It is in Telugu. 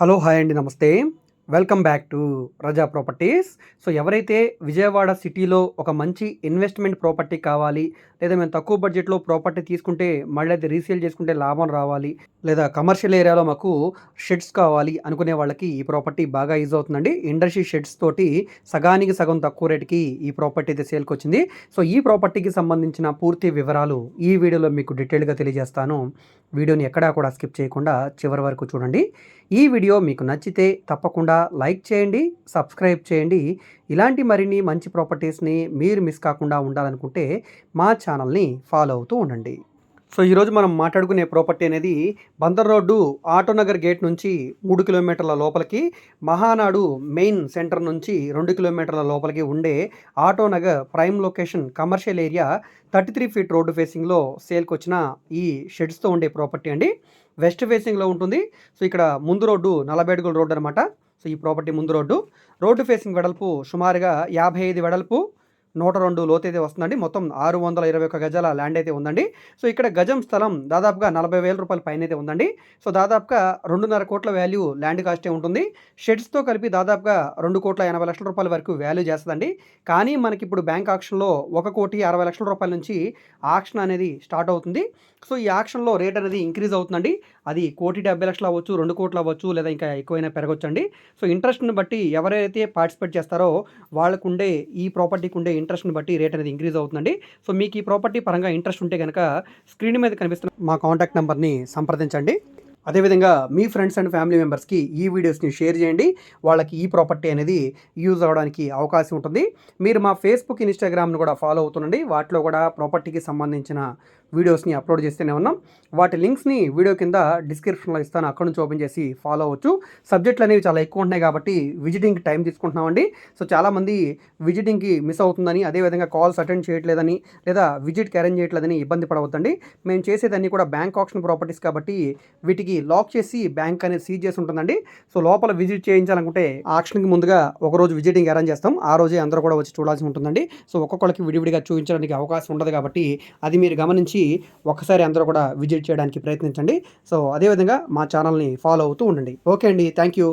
హలో హాయ్ అండి నమస్తే. Welcome back to Raza properties. So ఎవరైతే విజయవాడ సిటీలో ఒక మంచి ఇన్వెస్ట్మెంట్ ప్రాపర్టీ కావాలి లేదా మేము తక్కువ బడ్జెట్లో ప్రాపర్టీ తీసుకుంటే మళ్ళీ అది రీసేల్ చేసుకుంటే లాభం రావాలి లేదా కమర్షియల్ ఏరియాలో మాకు షెడ్స్ కావాలి అనుకునే వాళ్ళకి ఈ ప్రాపర్టీ బాగా యూజ్ అవుతుందండి. ఇండస్ట్రీ షెడ్స్ తోటి సగానికి సగం తక్కువ రేటుకి ఈ ప్రాపర్టీ అయితే సేల్కి వచ్చింది. సో ఈ ప్రాపర్టీకి సంబంధించిన పూర్తి వివరాలు ఈ వీడియోలో మీకు డీటెయిల్గా తెలియజేస్తాను. వీడియోని ఎక్కడా కూడా స్కిప్ చేయకుండా చివరి వరకు చూడండి. ఈ వీడియో మీకు నచ్చితే తప్పకుండా లైక్ చేయండి సబ్స్క్రైబ్ చేయండి. ఇలాంటి మరిన్ని మంచి ప్రాపర్టీస్ని మీరు మిస్ కాకుండా ఉండాలనుకుంటే మా ఛానల్ని ఫాలో అవుతూ ఉండండి. సో ఈరోజు మనం మాట్లాడుకునే ప్రాపర్టీ అనేది బందర్ రోడ్డు ఆటోనగర్ గేట్ నుంచి మూడు కిలోమీటర్ల లోపలికి మహానాడు మెయిన్ సెంటర్ నుంచి రెండు కిలోమీటర్ల లోపలికి ఉండే Autonagar prime location commercial area thirty three feet road ఫేసింగ్లో సేల్కి వచ్చిన ఈ షెడ్స్తో ఉండే ప్రాపర్టీ అండి. వెస్ట్ ఫేసింగ్లో ఉంటుంది. సో ఇక్కడ ముందు రోడ్డు నలభై అడుగుల రోడ్డు అనమాట సో ఈ ప్రాపర్టీ ముందు రోడ్డు. రోడ్డు ఫేసింగ్ వెడల్పు సుమారుగా యాభై ఐదు వెడల్పు. నూట రెండు లోతు అయితే వస్తుందండి. మొత్తం ఆరు వందల ఇరవై ఒక గజాల ల్యాండ్ అయితే ఉందండి. సో ఇక్కడ గజం స్థలం దాదాపుగా నలభై వేల రూపాయల పైన అయితే ఉందండి. సో దాదాపుగా రెండున్నర కోట్ల వాల్యూ ల్యాండ్ కాస్టే ఉంటుంది. షెడ్స్తో కలిపి దాదాపుగా రెండు కోట్ల ఎనభై లక్షల రూపాయల వరకు వాల్యూ చేస్తుందండి. కానీ మనకి ఇప్పుడు బ్యాంక్ ఆక్షన్లో ఒక కోటి అరవై లక్షల రూపాయల నుంచి ఆక్షన్ అనేది స్టార్ట్ అవుతుంది. సో ఈ ఆక్షన్లో రేట్ అనేది ఇంక్రీజ్ అవుతుందండి. అది కోటి డెబ్బై లక్షలు అవ్వచ్చు రెండు కోట్లు అవ్వచ్చు లేదా ఇంకా ఎక్కువైనా పెరగొచ్చండి. సో ఇంట్రెస్ట్ని బట్టి ఎవరైతే పార్టిసిపేట్ చేస్తారో వాళ్ళకు ఉండే ఈ ప్రాపర్టీకి ఉండే ఇంట్రెస్ట్ని బట్టి రేట్ అనేది ఇంక్రీజ్ అవుతుందండి. సో మీకు ఈ ప్రాపర్టీ పరంగా ఇంట్రెస్ట్ ఉంటే కనుక స్క్రీన్ మీద కనిపిస్తున్న మా కాంటాక్ట్ నెంబర్ని సంప్రదించండి. అదేవిధంగా మీ ఫ్రెండ్స్ అండ్ ఫ్యామిలీ మెంబర్స్కి ఈ వీడియోస్ని షేర్ చేయండి. వాళ్ళకి ఈ ప్రాపర్టీ అనేది యూజ్ అవ్వడానికి అవకాశం ఉంటుంది. మీరు మా ఫేస్బుక్ ఇన్స్టాగ్రామ్ను కూడా ఫాలో అవుతుండండి. వాటిలో కూడా ప్రాపర్టీకి సంబంధించిన వీడియోస్ని అప్లోడ్ చేస్తూనే ఉన్నాం. వాటి లింక్స్ని వీడియో కింద డిస్క్రిప్షన్లో ఇస్తాను. అక్కడ నుంచి ఓపెన్ చేసి ఫాలో అవ్వచ్చు. సబ్జెక్టులు అనేవి చాలా ఎక్కువ ఉంటున్నాయి కాబట్టి విజిటింగ్ టైం తీసుకుంటున్నామండి సో చాలామంది విజిటింగ్కి మిస్ అవుతుందని అదేవిధంగా కాల్స్ అటెండ్ చేయట్లేదని లేదా విజిట్కి అరేంజ్ చేయట్లేదని ఇబ్బంది పడవద్దండి. మేము చేసేదన్నీ కూడా బ్యాంక్ ఆప్షన్ ప్రాపర్టీస్ కాబట్టి వీటికి లాక్ చేసి బ్యాంక్ అనేది సీజ్ చేసి ఉంటుందండి. సో లోపల విజిట్ చేయించాలనుకుంటే ఆక్షన్కి ముందుగా ఒక రోజు విజిటింగ్ అరేంజ్ చేస్తాం. ఆ రోజే అందరూ కూడా వచ్చి చూడాల్సి ఉంటుందండి. సో ఒక్కొక్కరికి విడివిడిగా చూపించడానికి అవకాశం ఉండదు కాబట్టి అది మీరు గమనించి ఒక్కసారి అందరూ కూడా విజిట్ చేయడానికి ప్రయత్నించండి. సో అదేవిధంగా మా ఛానల్ని ఫాలో అవుతూ ఉండండి. ఓకే అండి. Thank you.